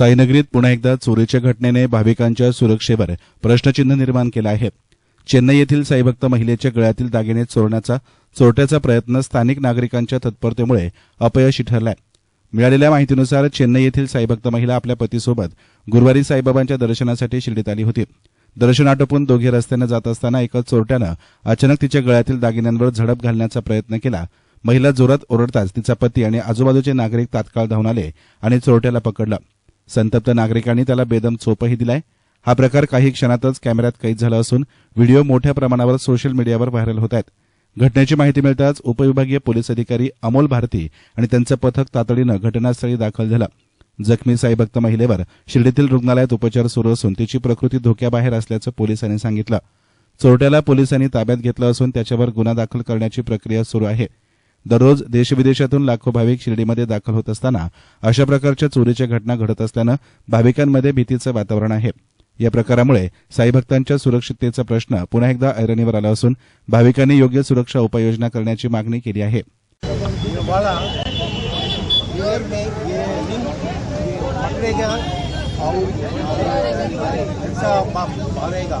साईनगरीत पुन्हा एकदा चोरीच्या घटनेने भाविकांच्या सुरक्षेवर प्रश्नचिन्ह निर्माण केलं आहे. चेन्नई येथील साईभक्त महिलेच्या गळ्यातील दागिने चोरण्याचा चोरट्याचा प्रयत्न स्थानिक नागरिकांच्या तत्परतेमुळे अपयशी ठरलाय. मिळालेल्या माहितीनुसार चेन्नई येथील साईभक्त महिला आपल्या पतीसोबत गुरुवारी साईबाबांच्या दर्शनासाठी शिर्डीत आली होती. दर्शन आटोपून दोघे रस्त्यानं जात असताना एका चोरट्यानं अचानक तिच्या गळ्यातील दागिन्यांवर झडप घालण्याचा प्रयत्न केला. महिला जोरात ओरडताच तिचा पती आणि आजूबाजूचे नागरिक तात्काळ धावून आले आणि चोरट्याला पकडलं. संतप्त नागरिकांनी त्याला बेदम चोपही दिलाय. हा प्रकार काही क्षणातच कॅमेऱ्यात कैद झाला असून व्हिडिओ मोठ्या प्रमाणावर सोशल मीडियावर व्हायरल होत आहेत. घटनेची माहिती मिळताच उपविभागीय पोलीस अधिकारी अमोल भारती आणि त्यांचं पथक तातडीनं घटनास्थळी दाखल झालं. जखमी साईभक्त महिलेवर शिर्डीतील रुग्णालयात उपचार सुरू असून तिची प्रकृती धोक्याबाहेर असल्याचं पोलिसांनी सांगितलं. चोरट्याला पोलिसांनी ताब्यात घेतलं असून त्याच्यावर गुन्हा दाखल करण्याची प्रक्रिया सुरू आहे. दररोज देशविदेशातून लाखो भाविक शिर्डीमध्ये दाखल होत असताना अशा प्रकारच्या चोरीच्या घटना घडत असल्यानं भाविकांमध्ये भीतीचं वातावरण आहे. या प्रकारामुळे साईभक्तांच्या सुरक्षिततेचा प्रश्न पुन्हा एकदा ऐरणीवर आला असून भाविकांनी योग्य सुरक्षा उपाययोजना करण्याची मागणी केली आहे. और ऐसा मारेगा